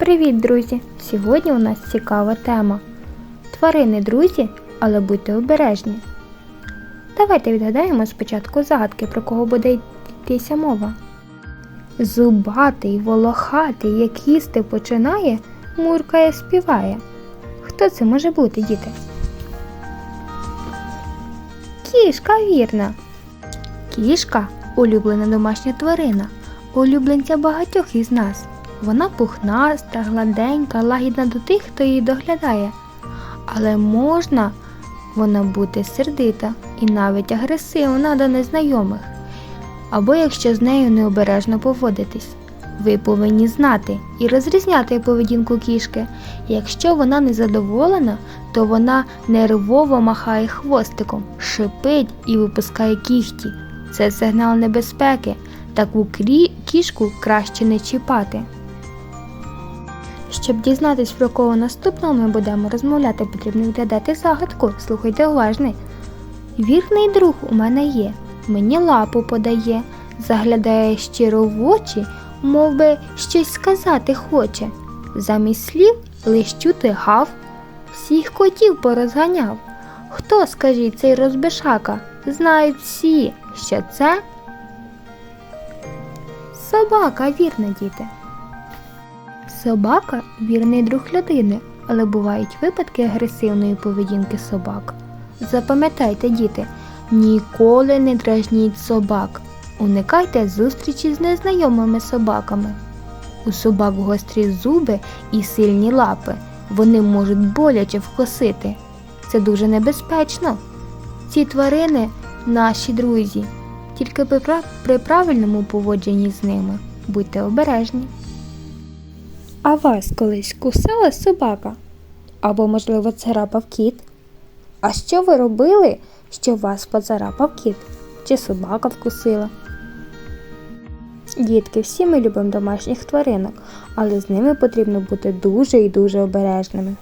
Привіт, друзі! Сьогодні у нас цікава тема. Тварини друзі, але будьте обережні. Давайте відгадаємо спочатку загадки, про кого буде йтися мова. Зубатий, волохатий, як їсти починає, муркає, співає. Хто це може бути, діти? Кішка вірна. Кішка улюблена домашня тварина, улюбленця багатьох із нас. Вона пухнаста, гладенька, лагідна до тих, хто її доглядає. Але можна вона бути сердита і навіть агресивна до незнайомих. Або якщо з нею необережно поводитись. Ви повинні знати і розрізняти поведінку кішки. Якщо вона незадоволена, то вона нервово махає хвостиком, шипить і випускає кіхті. Це сигнал небезпеки. Таку кішку краще не чіпати. Щоб дізнатись, про кого наступного ми будемо розмовляти, потрібно відгадати загадку. Слухайте уважно. Вірний друг у мене є, мені лапу подає, заглядає щиро в очі, мов би щось сказати хоче. Замість слів лиш чути гав, всіх котів порозганяв. Хто, скажіть, цей розбишака? Знають всі, що це собака, вірно, діти. Собака вірний друг людини, але бувають випадки агресивної поведінки собак. Запам'ятайте, діти, ніколи не дражніть собак. Уникайте зустрічі з незнайомими собаками. У собак гострі зуби і сильні лапи. Вони можуть боляче вкосити. Це дуже небезпечно. Ці тварини наші друзі, тільки при правильному поводженні з ними. Будьте обережні. А вас колись кусала собака? Або, можливо, царапав кіт? А що ви робили, що вас поцарапав кіт? Чи собака вкусила? Дітки, всі ми любимо домашніх тваринок, але з ними потрібно бути дуже і дуже обережними.